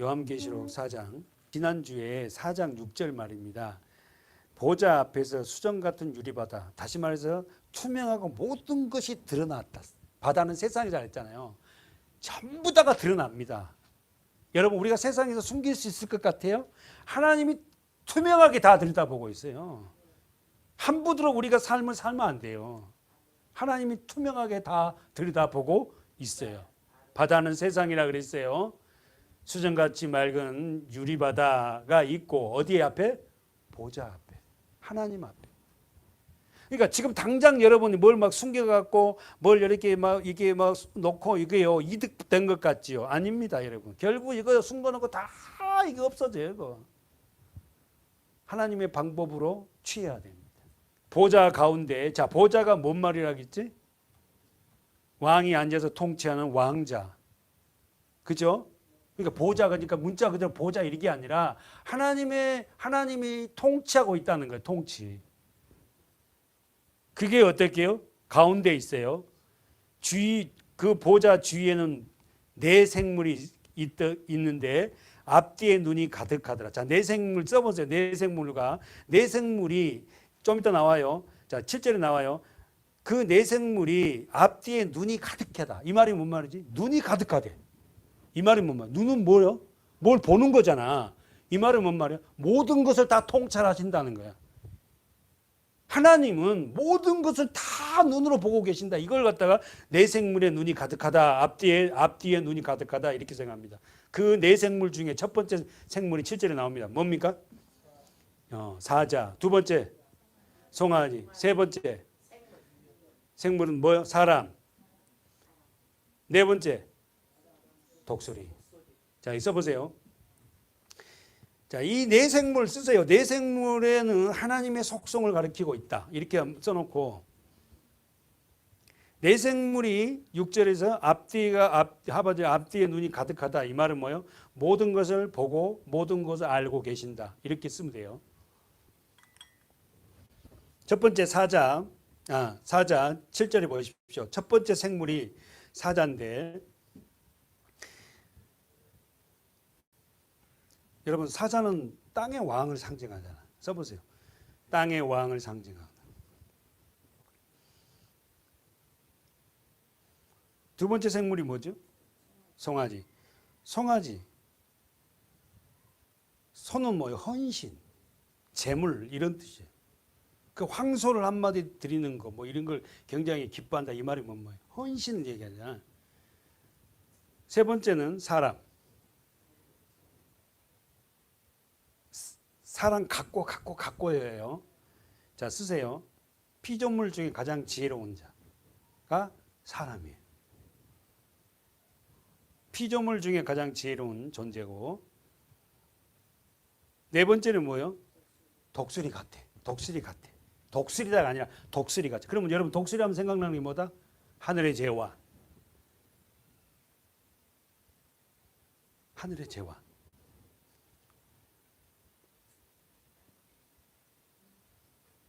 요한계시록 4장 지난주에 4장 6절 말입니다. 보좌 앞에서 수정 같은 유리바다 다시 말해서 투명하고 모든 것이 드러났다. 바다는 세상이라 했잖아요. 전부 다가 드러납니다. 여러분 우리가 세상에서 숨길 수 있을 것 같아요? 하나님이 투명하게 다 들여다보고 있어요. 함부로 우리가 삶을 살면 안 돼요. 하나님이 투명하게 다 들여다보고 있어요. 바다는 세상이라 그랬어요. 수정같이 맑은 유리바다가 있고 어디에 앞에? 보좌 앞에. 하나님 앞에. 그러니까 지금 당장 여러분이 뭘 막 숨겨갖고 뭘 이렇게 막 이게 막 놓고 이게요 이득된 것 같지요? 아닙니다, 여러분. 결국 이거 숨겨놓고 다 이게 없어져요, 이거. 하나님의 방법으로 취해야 됩니다. 보좌 가운데 자 보좌가 뭔 말이라겠지? 왕이 앉아서 통치하는 왕자. 그죠? 그러니까 보좌가 그러니까 문자 그대로 보좌 이게 아니라 하나님의 하나님이 통치하고 있다는 거예요. 통치. 그게 어떨게요? 가운데 있어요. 주위 그 보좌 주위에는 네 생물이 있, 있는데 앞뒤에 눈이 가득하더라. 자, 네 생물 써보세요. 네 생물과 네 생물이 좀 이따 나와요. 자, 7절에 나와요. 그네 생물이 앞뒤에 눈이 가득하다. 이 말이 뭔 말이지? 눈이 가득하대. 이 말이 뭔 말? 눈은 뭐요? 뭘 보는 거잖아. 이 말은 뭔 말이야? 모든 것을 다 통찰하신다는 거야. 하나님은 모든 것을 다 눈으로 보고 계신다. 이걸 갖다가 내 생물의 눈이 가득하다. 앞뒤에 앞뒤에 눈이 가득하다. 이렇게 생각합니다. 그 네 생물 중에 첫 번째 생물이 7절에 나옵니다. 뭡니까? 어, 사자. 두 번째 송아지. 세 번째 생물은 뭐요? 사람. 네 번째 독수리. 자, 있어 보세요. 자, 이 내생물 쓰세요. 내생물에는 하나님의 속성을 가리키고 있다. 이렇게 써놓고 내생물이 6절에서 앞뒤가 앞 하바지 앞뒤에 눈이 가득하다. 이 말은 뭐예요? 모든 것을 보고 모든 것을 알고 계신다. 이렇게 쓰면 돼요. 첫 번째 사자, 아, 사자 7절에 보십시오. 첫 번째 생물이 사자인데 여러분 사자는 땅의 왕을 상징하잖아. 써보세요. 땅의 왕을 상징하다. 두 번째 생물이 뭐죠? 송아지. 송아지. 소는 뭐예요? 헌신, 재물 이런 뜻이에요. 그 황소를 한마디 드리는 거 뭐 이런 걸 굉장히 기뻐한다 이 말이 뭔 말이에요? 헌신을 얘기하잖아. 세 번째는 사람. 사람 갖고 갖고 갖고예요. 자 쓰세요. 피조물 중에 가장 지혜로운 자가 사람이에요. 피조물 중에 가장 지혜로운 존재고 네 번째는 뭐예요? 독수리 같아. 독수리 같아. 독수리다가 아니라 독수리 같아. 그러면 여러분 독수리 하면 생각나는 게 뭐다? 하늘의 제와. 하늘의 제와.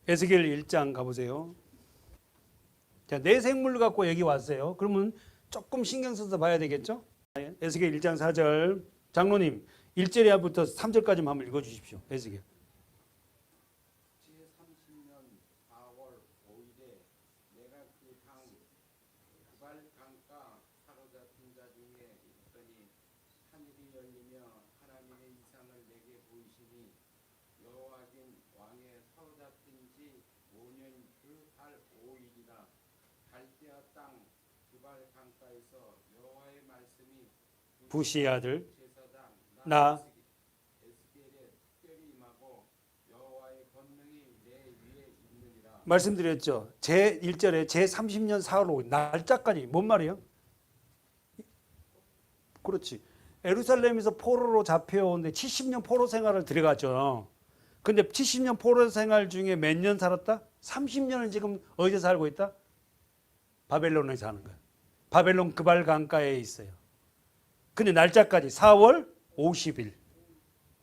에스겔 1장 가보세요. 자, 내 생물 갖고 여기 왔어요. 그러면 조금 신경 써서 봐야 되겠죠? 에스겔 1장 4절. 장로님, 1절에부터 3절까지만 한번 읽어 주십시오. 에스겔. 제30년 4월 5일에 내가 그강 구발 강가 사로잡힌 자 중에 있더니 하늘이 열리며 하나님의 이상을 내게 보이시니 여호와긴 왕의 사로잡힌 지 5년 그달 5일이나 갈대아 땅 구발 강가에서 여호와의 말씀이 부시의 아들 제사장 나 에스겔에 특별히 임하고 여호와의 권능이 내 위에 있느니라 말씀드렸죠. 제 1절에 제 30년 4월 5일 날짜까지 뭔 말이에요? 그렇지. 에루살렘에서 포로로 잡혀오는데 70년 포로 생활을 들어갔죠. 근데 70년 포로 생활 중에 몇 년 살았다? 30년을 지금 어디서 살고 있다? 바벨론에 사는 거야. 바벨론 그발 강가에 있어요. 근데 날짜까지 4월 50일.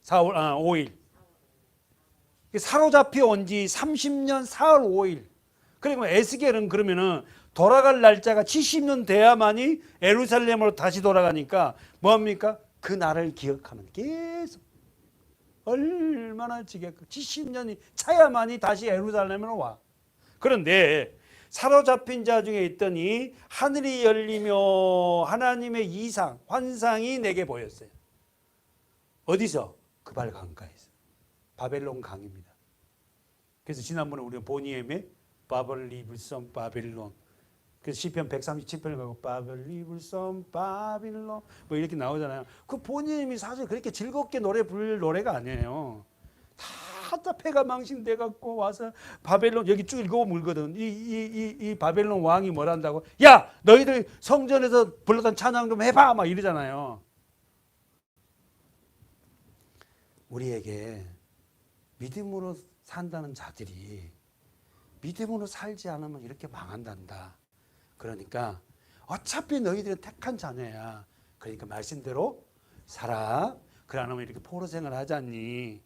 4월 아 5일. 사로잡혀 온 지 30년 4월 5일. 그리고 에스겔은 그러면은 돌아갈 날짜가 70년 돼야만이 에루살렘으로 다시 돌아가니까 뭐합니까? 그 날을 기억하는 계속 얼마나 지겠고 70년이 차야만이 다시 예루살렘으로 와. 그런데 사로잡힌 자 중에 있더니 하늘이 열리며 하나님의 이상, 환상이 내게 보였어요. 어디서? 그발 강가에서. 바벨론 강입니다. 그래서 지난번에 우리가 보니엠의 바벨 리블성 바벨론 그래서 시편 137편을 가고 바벨 리블성 바빌론 뭐 이렇게 나오잖아요. 그 보니엠이 사실 그렇게 즐겁게 노래 부를 노래가 아니에요. 다 패가 망신돼 갖고 와서 바벨론 여기 쭉 읽어 물거든. 이 이 이 이 바벨론 왕이 뭐란다고? 야 너희들 성전에서 불렀던 찬양 좀 해봐 막 이러잖아요. 우리에게 믿음으로 산다는 자들이 믿음으로 살지 않으면 이렇게 망한단다. 그러니까 어차피 너희들은 택한 자녀야. 그러니까 말씀대로 살아. 하면 이렇게 포로 생활 하잖니.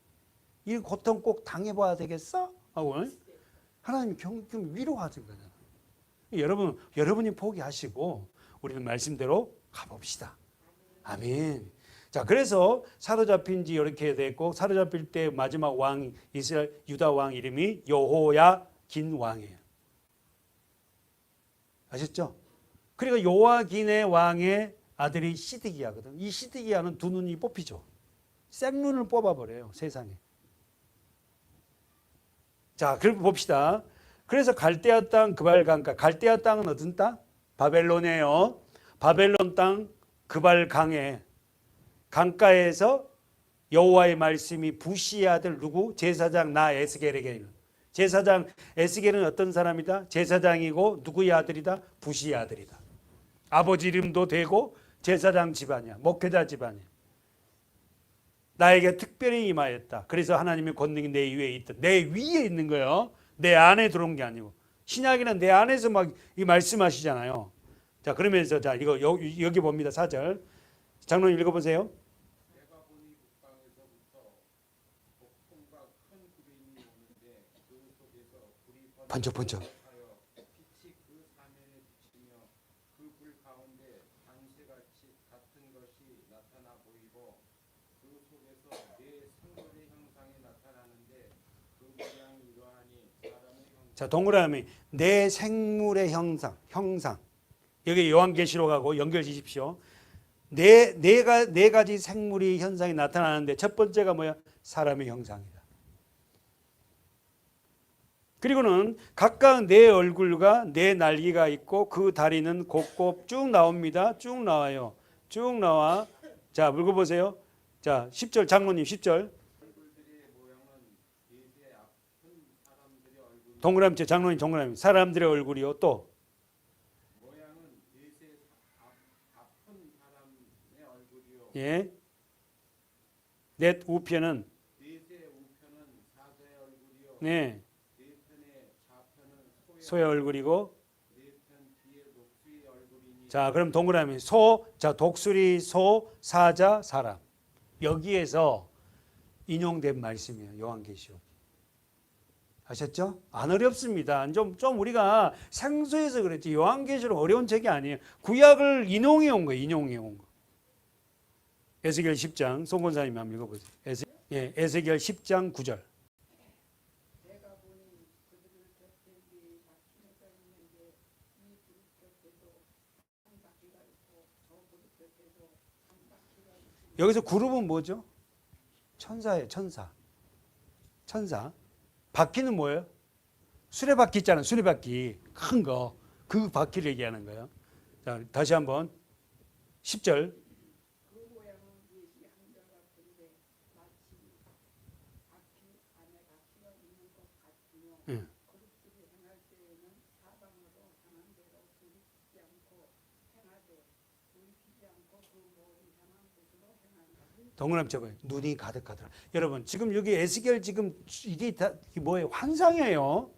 이 고통 꼭 당해봐야 되겠어? 하고 하나님 경금 위로하는 거잖아. 여러분 여러분이 포기하시고 우리는 말씀대로 가봅시다. 아멘. 자, 그래서 사로잡힌 지 이렇게 됐고 사로잡힐 때 마지막 왕 이스라엘 유다 왕 이름이 여호야 긴 왕이에요. 아셨죠? 그리고 요아긴의 왕의 아들이 시드기야거든. 이 시드기야는 두 눈이 뽑히죠. 생눈을 뽑아버려요 세상에. 자, 그럼 봅시다. 그래서 갈대아 땅 그발 강가. 갈대아 땅은 어떤 땅? 바벨론이에요. 바벨론 땅 그발 강에 강가에서 여호와의 말씀이 부시의 아들 누구? 제사장 나 에스겔에게. 제사장 에스겔은 어떤 사람이다? 제사장이고 누구의 아들이다? 부시의 아들이다. 아버지 이름도 되고 제사장 집안이야. 목회자 집안이야. 나에게 특별히 임하였다. 그래서 하나님의 권능이 내 위에 있다. 내 위에 있는 거예요. 내 안에 들어온 게 아니고. 신약에는 내 안에서 막 이 말씀하시잖아요. 자, 그러면서 자, 이거 여, 여기 봅니다. 4절. 장로님 읽어 보세요. 내가 보니 북방에서부터 폭풍과 큰 구름이 오는데 그 속에서 불이 번쩍번쩍. 하여 빛이 그 사면에 비치며 그 불 가운데 단새같이 같은 것이 나타나 보이고 그 속에서 내 생물의 형상이 나타나는데 그 모양이 이러하니 사람의 형상 자, 동그라미 내 생물의 형상, 형상. 여기 요한계시록하고 연결 지십시오. 네, 네, 가, 네 가지 생물이 현상이 나타나는데 첫 번째가 뭐야? 사람의 형상이다. 그리고는 각각 내 얼굴과 내 날개가 있고 그 다리는 곱곱 쭉 나옵니다. 쭉 나와요. 쭉 나와. 자, 읽어보세요. 자, 10절 장로님 10절. 얼굴들의 모양은 예세 아픈 사람들의 얼굴 동그라미 째 장로님 동그라미. 사람들의 얼굴이요. 또 얼굴이요 예. 넷 우편은 네. 네 소의 얼굴이고 얼굴이니 자, 그럼 동그라미 소, 자, 독수리, 소, 사자, 사람. 여기에서 인용된 말씀이에요. 요한계시록. 아셨죠? 안 어렵습니다. 좀, 좀 우리가 생소해서 그랬지. 요한계시록 어려운 책이 아니에요. 구약을 인용해 온 거예요. 인용해 온 거. 에스겔 10장, 송건사님 한번 읽어보세요. 에세, 예, 에스겔 10장 9절. 내가 보니 그들을 곁에 바퀴가 있는데 이 그릇 곁에도 한 바퀴가 있고 저 그릇 곁에도 한 바퀴가 있고 여기서 그룹은 뭐죠? 천사예요, 천사. 천사. 바퀴는 뭐예요? 수레바퀴 있잖아요, 수레바퀴. 큰 거. 그 바퀴를 얘기하는 거예요. 자, 다시 한번. 10절. 그 동그라미 쳐봐요. 눈이 가득하더라. 여러분, 지금 여기 에스겔 지금 이게 다 뭐예요? 환상이에요.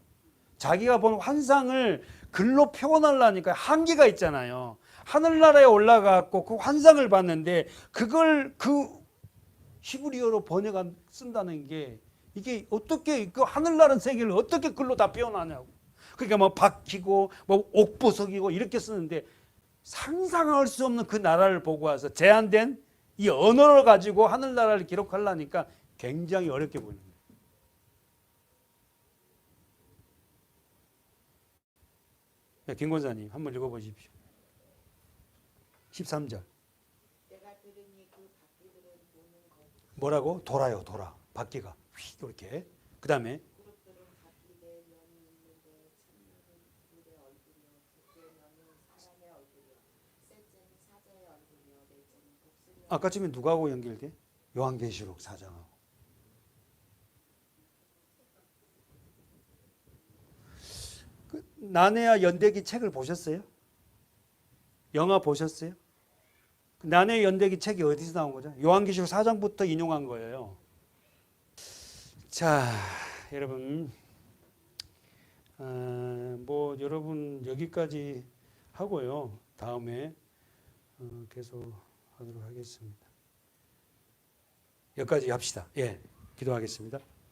자기가 본 환상을 글로 표현하려니까 한계가 있잖아요. 하늘나라에 올라가고 그 환상을 봤는데 그걸 그 히브리어로 번역한 쓴다는 게 이게 어떻게 그 하늘나라 세계를 어떻게 글로 다 표현하냐고. 그러니까 뭐 바퀴고 뭐 옥보석이고 이렇게 쓰는데 상상할 수 없는 그 나라를 보고 와서 제한된 이 언어를 가지고 하늘나라를 기록하려니까 굉장히 어렵게 보이는 거예요. 네, 김 권사님 한번 읽어보십시오. 13절 내가 들으니 그 뭐라고? 돌아요 돌아 바퀴가 휙 이렇게 그 다음에 그룹들은 바퀴 내 면이 있는데 첫면은 물의 얼굴이요 둘째 면은 사람의 얼굴이요 셋째는 사자의 얼굴이요 넷째는 독수리 아까쯤에 누가하고 연결돼? 요한계시록 4장하고 그 나네아 연대기 책을 보셨어요? 영화 보셨어요? 그 나네아 연대기 책이 어디서 나온 거죠? 요한계시록 4장부터 인용한 거예요. 자, 여러분, 아, 뭐 여러분 여기까지 하고요. 다음에 어, 계속 하도록 하겠습니다. 여기까지 합시다. 예, 기도하겠습니다.